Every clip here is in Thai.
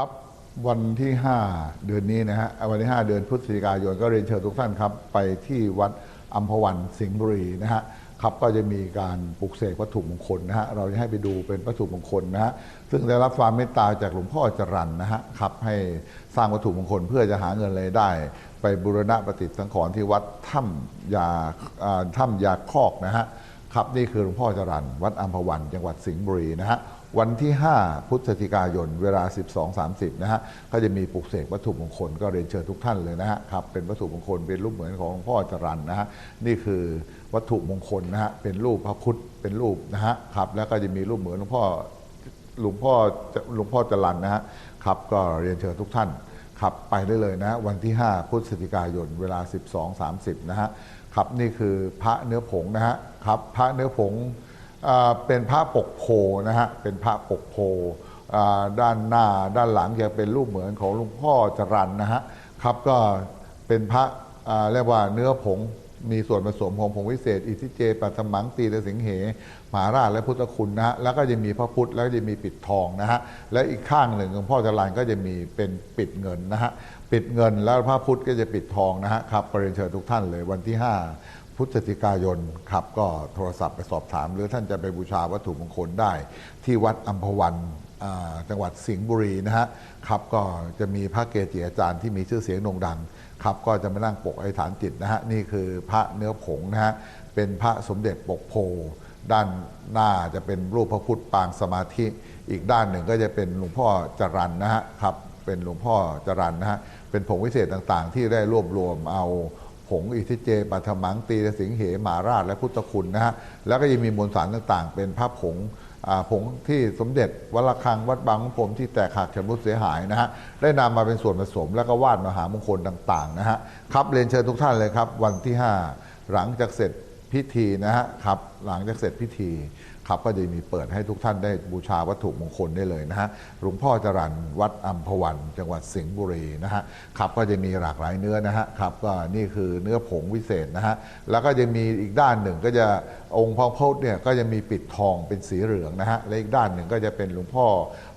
ครับวันที่ 5 เดือนนี้นะฮะวันที่ 5 เดือนพฤศจิกายนก็เรียนเชิญทุกท่านครับ ไปที่วัดอัมพวันสิงห์บุรีนะฮะครับก็จะมีการปลุกเสกวัตถุมงคลนะฮะเราจะให้ไปดูเป็นวัตถุมงคลนะฮะซึ่งได้รับความเมตตาจากหลวงพ่อจรันนะฮะครับให้สร้างวัตถุมงคลเพื่อจะหาเงินรายได้ ไปบูรณะประติสังขรณ์ที่วัดถ้ำยาอ่าถ้ำยาคอกนะฮะครับนี่คือหลวงพ่อจรันวัดอัมพวันจังหวัดสิงห์บุรีนะฮะ วันที่ 5 พฤศจิกายน เวลา 12.30 นะฮะ ก็จะมีปลุกเสกวัตถุมงคลก็เรียนเชิญทุกท่านเลยนะฮะครับ เป็นวัตถุมงคลเป็นรูปเหมือนของหลวงพ่อจรันนะฮะ นี่คือวัตถุมงคลนะฮะ เป็นรูปพระพุทธ เป็นรูปนะฮะครับ แล้วก็จะมีรูปเหมือนหลวงพ่อหลวงพ่อหลวงพ่อจรันนะฮะครับ ก็เรียนเชิญทุกท่านขับไปได้เลยนะวันที่ 5 พฤศจิกายน เวลา 12.30 นะฮะครับนี่คือพระเนื้อผงนะฮะครับพระเนื้อผง เป็นพระปกโพนะฮะเป็นพระปกโพด้านหน้าด้านหลังจะเป็นรูปเหมือนของหลวงพ่อจรันนะฮะครับก็เป็นพระเรียกว่าเนื้อผงมีส่วนผสมของผงวิเศษ อิทิเจปัตมังตีและสิงเหมหาราชและพุทธคุณนะฮะแล้วก็จะมีพระพุทธแล้วก็จะมีปิดทองนะฮะและอีกข้างหนึ่งหลวงพ่อจรันก็จะมีเป็นปิดเงินนะฮะปิดเงินแล้วพระพุทธก็จะปิดทองนะฮะครับประเรียนเชิญทุกท่านเลยวันที่ 5 พฤศจิกายนครับก็โทรศัพท์ไปสอบถาม หรือท่านจะไปบูชาวัตถุมงคลได้ ที่วัดอัมพวันจังหวัดสิงห์บุรีนะฮะครับก็จะมีพระเกจิอาจารย์ที่มีชื่อเสียงโด่งดังครับก็จะมานั่งปกอฐานจิตนะฮะนี่คือพระเนื้อผงนะฮะเป็นพระสมเด็จปกโพด้านหน้าจะเป็นรูปพระพุทธปางสมาธิ อีกด้านหนึ่งก็จะเป็นหลวงพ่อจรันนะฮะครับเป็นหลวงพ่อจรันนะฮะเป็นผงวิเศษต่างๆ ที่ได้รวบรวมเอา ผงอิทิเจปัทมังตีแสิงเหมาราชและพุทธคุณนะฮะแล้วก็ยังมีมวลสารต่างๆ เป็นพระผงผงที่สมเด็จวัลคังวัดบางขุนพรมที่แตกหักชำรุดเสียหายนะฮะได้นำมาเป็นส่วนผสม แล้วก็วาดมหามงคลต่างๆนะฮะครับเรียนเชิญทุกท่านเลยครับ วันที่ 5 หลังจากเสร็จ พิธีนะฮะครับหลังจากเสร็จพิธีครับก็จะมีเปิดให้ทุกท่านได้บูชาวัตถุมงคลได้เลยนะฮะหลวงพ่อจรันวัดอัมพวันจังหวัดสิงห์บุรีนะฮะครับก็จะมีหลากหลายเนื้อนะฮะครับก็นี่คือเนื้อผงวิเศษนะฮะแล้วก็จะมีอีกด้านหนึ่งก็จะองค์พระพุทธเนี่ยก็จะมีปิดทองเป็นสีเหลืองนะฮะและอีกด้านหนึ่งก็จะเป็นหลวงพ่อ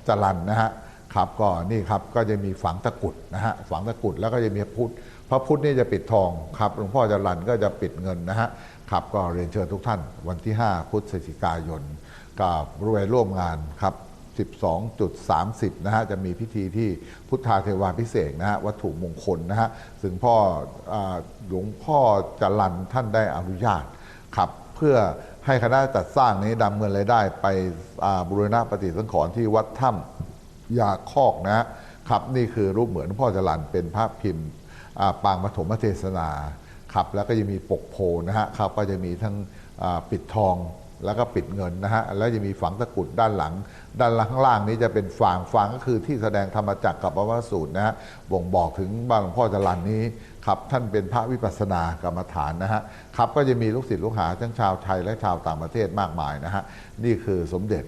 จรันนะฮะ ครับก็นี่ครับก็จะมีฝังตะกุดนะฮะฝังตะกุดแล้วก็จะมีพุทธพระพุทธนี่จะปิดทองครับหลวงพ่อจรันก็จะปิดเงินนะฮะครับก็เรียนเชิญทุกท่าน วันที่ 5 พฤศจิกายนกับบริเวณร่วมงานครับ 12.30 นะฮะ จะมีพิธีที่พุทธาเทวาพิเศษนะฮะ วัตถุมงคลนะฮะ ซึ่งพ่อหลวงพ่อจรันท่านได้อนุญาตครับเพื่อให้คณะจัดสร้างนี้ดำเงินรายได้ไปบูรณะปฏิสังขรณ์ที่วัดถ้ำ ยาคอกนะครับนี่คือรูปเหมือนหลวงพ่อจรันเป็นภาพพิมพ์ปางปฐมเทศนาครับแล้วก็จะมีปกโพนะฮะครับก็จะมีทั้งปิดทองแล้วก็ปิดเงินนะฮะแล้วจะมีฝังตะกรุดด้านหลัง ด้านหลังข้างล่างนี้จะเป็นฝางฝางก็คือที่แสดงธรรมจักรกับพระวสูตรนะฮะบ่งบอกถึงบ้านหลวงพ่อจรันนี้ครับท่านเป็นพระวิปัสสนากรรมฐานนะฮะครับก็จะมีลูกศิษย์ลูกหาทั้งชาวไทยและชาวต่างประเทศมากมายนะฮะนี่คือสมเด็จ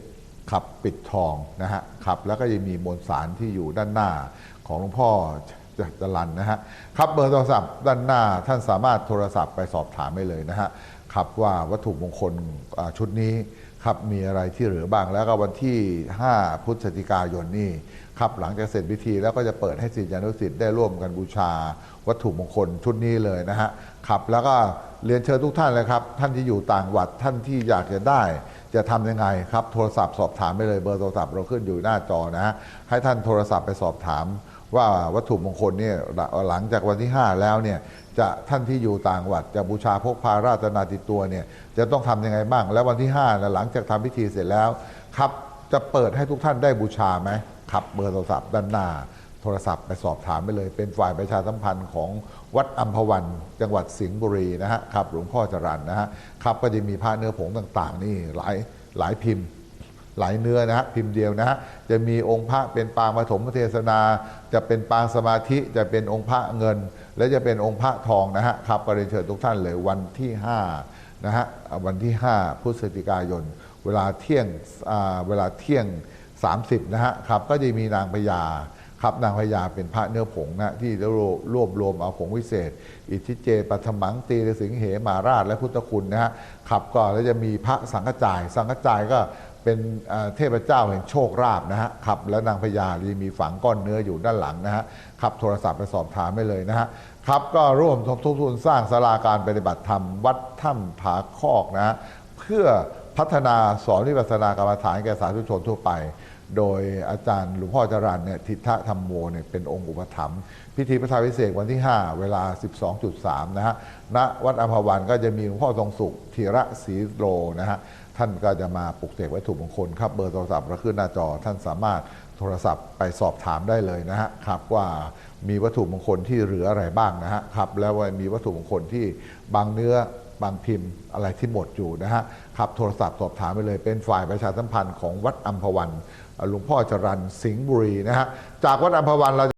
ขับปิดทองนะฮะขับแล้วก็ยังมีมวลสารที่อยู่ด้านหน้าของหลวงพ่อจักรลันนะฮะครับเบอร์โทรศัพท์ด้านหน้าท่านสามารถโทรศัพท์ไปสอบถามได้เลยนะฮะครับว่าวัตถุมงคลชุดนี้ ครับมีอะไรที่เหลือบ้างแล้วก็วันที่ 5 พฤศจิกายนนี่ครับหลังจากเสร็จพิธีแล้วก็จะเปิดให้ศิษยานุศิษย์ได้ร่วมกันบูชา วัตถุมงคลชุดนี้เลยนะฮะครับแล้วก็เรียนเชิญทุกท่านเลยครับ ท่านที่อยู่ต่างจังหวัดท่านที่อยากจะได้ จะทำยังไงครับ โทรศัพท์สอบถามไปเลยเบอร์โทรศัพท์เราขึ้นอยู่หน้าจอนะฮะให้ท่านโทรศัพท์ไปสอบถาม ว่าวัตถุมงคลเนี่ยหลังจากวันที่ 5 แล้วเนี่ยจะท่านที่อยู่ต่างจังหวัดจะบูชาพกพาราตนาติดตัวเนี่ยจะต้องทำยังไงบ้าง แล้ววันที่5นะหลังจากทำพิธีเสร็จแล้วครับจะเปิดให้ทุกท่านได้บูชาไหมครับเบอร์โทรศัพท์ด้านหน้าโทรศัพท์ไปสอบถามไปเลย เป็นฝ่ายประชาสัมพันธ์ของวัดอัมพวัน จังหวัดสิงห์บุรีนะฮะครับหลวงพ่อจรันนะฮะครับก็จะมีผ้าเนื้อผงต่างๆ นี่หลายหลายพิมพ์ หลายเนื้อนะฮะพิมพ์เดียวนะฮะจะมีองค์พระเป็นปางปฐมเทศนา จะเป็นปางสมาธิจะเป็นองค์พระเงิน และจะเป็นองค์พระทองนะฮะครับก็เรียนเชิญทุกท่านเลยวันที่5นะฮะวันที่ 5พฤศจิกายน เวลาเที่ยงเวลาเที่ยง 30นะฮะครับก็จะมีนางพญาครับนางพญาเป็นพระเนื้อผงนะที่รวบรวบรวมเอาผงวิเศษ อิทธิเจปัทมังตีสิงเหมาราชและพุทธคุณนะฮะครับก็แล้วจะมีพระสังฆจาย สังฆจายก็ เป็นเทพเจ้าแห่งโชคราบนะฮะขับแล้วนางพญาลีมีฝังก้อนเนื้ออยู่ด้านหลังนะฮะขับโทรศัพท์ไปสอบถามไปเลยนะฮะครับก็ร่วมสมทบทุนสร้างศาลาการปฏิบัติธรรม วัดถ้ำผาคอกนะฮะเพื่อพัฒนาสอนวิปัสสนากรรมฐานแก่สาธุชนทั่วไป โดยอาจารย์หลวงพ่อจรันเนี่ยทิฏฐธรรมโมเนี่ยเป็นองค์อุปถัมภ์พิธีพระทาวิเศษวันที่ 5 เวลา 12.3 นะฮะณวัดอัมพวันก็จะมีหลวงพ่อทรงสุขธีระศรีโลนะฮะท่านก็จะมาปลุกเสกวัตถุมงคลครับเบอร์โทรศัพท์เราขึ้นหน้าจอท่านสามารถโทรศัพท์ไปสอบถามได้เลยนะฮะครับว่า มีวัตถุมงคลที่เหลืออะไรบ้างนะฮะครับแล้วมีวัตถุมงคลที่บางเนื้อบางพิมพ์อะไรที่หมดอยู่นะฮะครับโทรศัพท์สอบถามไปเลยเป็นฝ่ายประชาสัมพันธ์ของวัดอัมพวันหลวงพ่อจรันสิงห์บุรีนะฮะจากวัดอัมพวันเรา